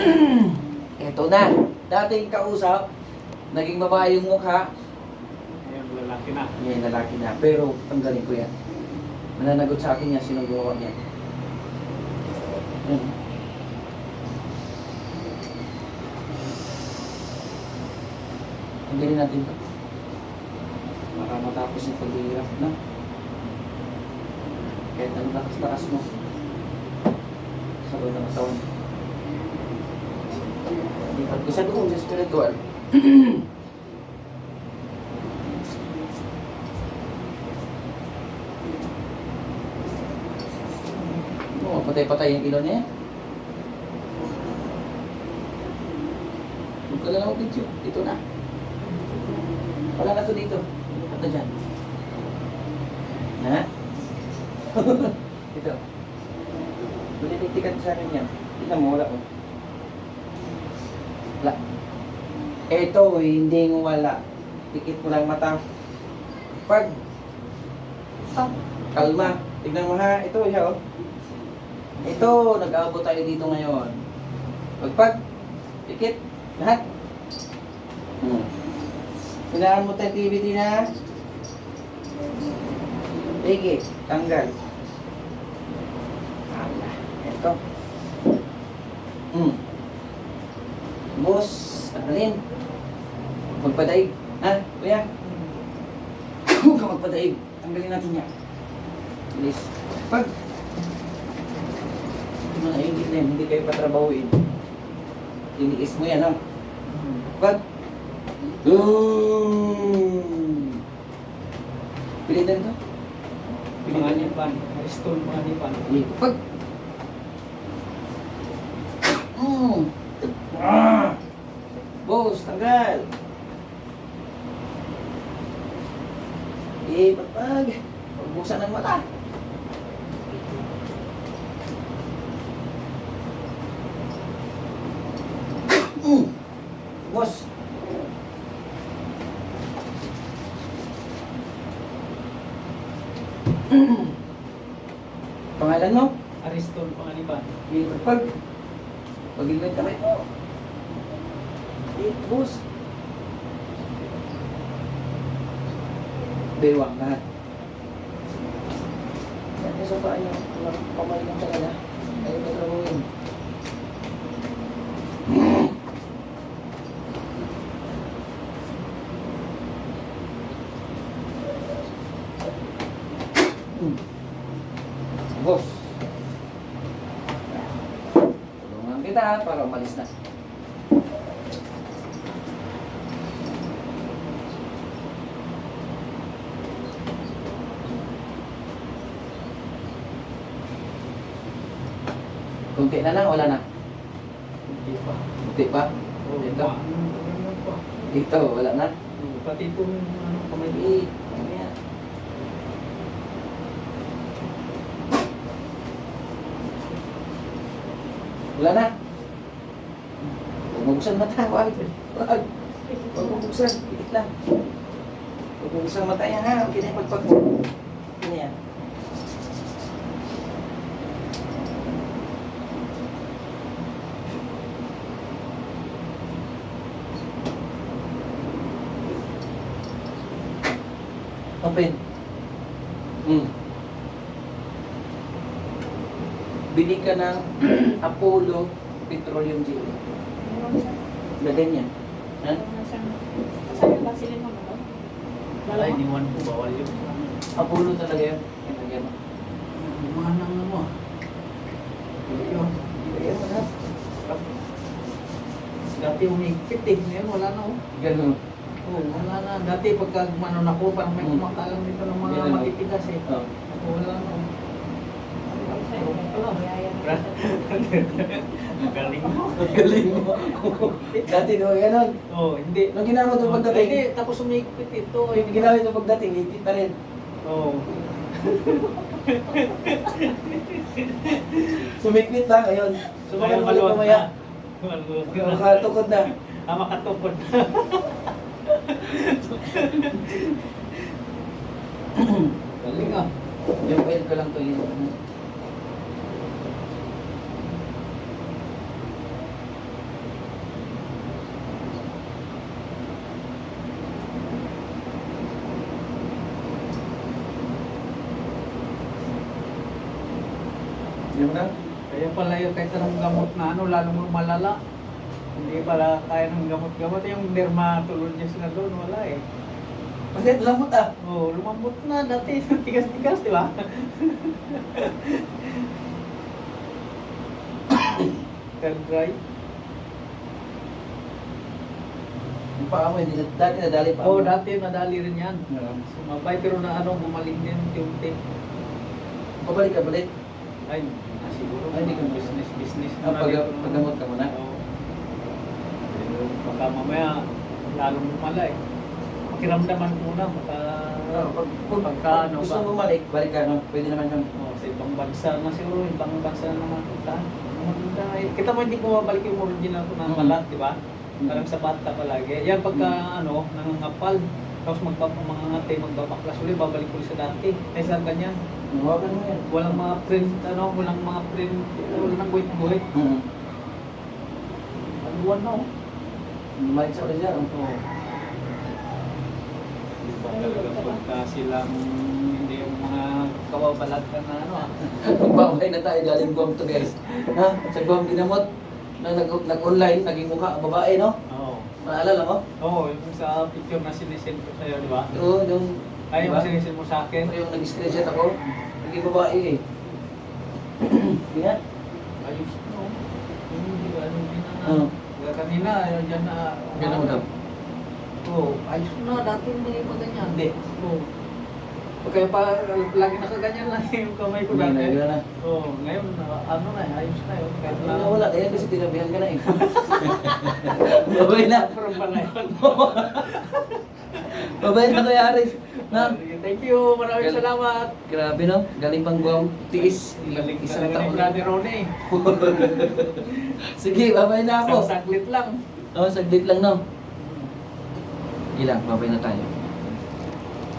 Ito na. Dating kausap, naging babae yung mukha, Ayun, lalaki na. ngayon lalaki na. Pero tanggalin ko yan. Mananagot sa akin yan, gumawa niyan. Yan. Tanggalin natin to. Para matapos yung paghihirap na. Kahit ang lakas-lakas mo. Sa loob ng katawan. Lipat ko sa spiritual. Oo, patay-patay yung ilaw niya. Huwag ka lang video. Ito na. Wala na to dito. Na dyan. Ha? Ito. Binibitikan sa akin yan. Tingnan mo, wala ko. Wala. Ito, hindi mo wala. Pikit mo lang mata. Pag kalma. Tignan mo ha. Ito, siya oh. Ito, nag-aabot tayo dito ngayon. Pagpag, pikit, lahat. Hmm. Kailangan mo tayo activity na. Sige, tanggal. Ito. Hmm. Boss, tanggalin. Magpadaig. Ha, kuya? Huwag ka magpadaig. Tanggalin natin yan. Please. Pag hindi mo naingit na yun, hindi kayo patrabahuin. Tiniis mo yan, ha? Pag Boom! Pilitan to? Panganipan. Stone panganipan. Hindi. Pag Mm. Ah! Boss, tanggal! Eh, pagpag. Pagbusan ng mata. Mm. Boss. Pangalan mo? Ariston panganipan. Eh, pag pag-invite kami mo. Boss. Bewang yung sopa niyo. Walang pamay lang talaga. Ka trabahuin. Hmm. Boss. Tulungan kita para umalis na. Kunti na lang, wala na. Hindi pa. Kunti pa. Oh, Dito. Ano? Dito, wala na. Pati itong ano, kamay Mali. Ano? Wala na. Huwag mabuksan mata. Huwag. Huwag. Huwag mabuksan. Pikit lang. Huwag mabuksan mata yan ha. Okay na yung pagpag mo. Okay na yan. Open. Hmm. Bili ka ng Apollo Petroleum Jelly. Lagay niya. Ha? Ay, iniwan ko. Bawal yun. Apollo talaga yun. Yan, lagyan mo. Mga nang ano ah. Yun. Lagyan mo na. Dati umigpit eh. Ngayon wala na oh. Ganun. Oh, wala na. Dati pagka manon ako, parang may Hmm. kumakalang dito ng mga Ganun. matitigas eh. Oh. Oh, wala na oh. Magaling mo. Galing mo. Dati no, ganun. Oh, hindi. Nung ginawa ito Hindi, pagdating, tapos umigpit ito. yung ginawa ito pagdating, ipit pa rin. Oh. Sumikmit lang, ayun. Sumakan Ayaw ulit mamaya. na. Maluwag na. Makatukod na. Ah, makatukod na. Galing ah. Yung oil ko lang to yun. Yung na, kaya pala yung kahit anong gamot na ano, lalo mo malala. Hindi pala kaya ng gamot-gamot. Yung dermatologist na doon, wala eh. Bakit lamot ah? Oh, lumambot na dati. Tigas-tigas, di ba? Can dry. Yung paa mo, hindi na, dati nadali pa. Oo, oh, dati madali rin yan. Oo. Sumabay pero na ano, gumaling din unti-unti. Pabalik ka balik. Ay, siguro. Ay, hindi ka- business, business. Ah, pag, paggamot ka muna. Baka mamaya, lalong lumala eh. Pakiramdaman muna, baka... Oo, pag, pag, Pagka ano gusto ba? mo bumalik, balik ka, no? pwede naman yun. Oh, sa ibang bansa na siguro, ibang bansa na naman kita. Maganda eh. Kita mo hindi ko mabalik yung original ko na Mm. balat, di ba? Mm. Parang sa bata palagi. Yan pagka ano, nangangapal, tapos magpapamangangati, magbabaklas ulit, babalik ulit sa dati. Eh sa ganyan, Hawakan mo yan. walang mga print, ano, walang mga print, wala nang guhit-guhit. Mm. Ano oh. Bumalik sa original. Oo. Pagka silang hindi yung mga kawabalat ka na ano ah. Babay na tayo galing Guam to guys. Ha? Sa Guam ginamot. Na nag- nag-online, naging mukha, babae, no? Oo. Maalala mo? Oo, yung sa picture na sinisend ko sa'yo, di ba? Oo, yung... Ay, yung diba? sinisend mo sa akin. Yung nag-screenshot ako, naging babae eh. Hindi nga. Ayos no. Hindi ano din na. Oo. Kaya kanina, yun dyan na. Ganun daw. Oo, ayos na. Dati hindi pa ganyan. Hindi. Oo. Kaya pa, lagi nakaganyan lang yung kamay ko Hindi na, dati. yun na. Oo, ngayon, ah, ano na, ayos na yun. Kahit na wala, kaya kasi tinabihan ka na eh. Babay na. From pala yun. Babay na Kuya Aris. Na, Thank you, maraming Gal- salamat. grabe no, galing pang Guam, tiis. Galing Isang ni taon. Brother Ronnie. Sige, babay na Isang ako. saglit lang. Oh, saglit lang no. Ilang, babay na tayo.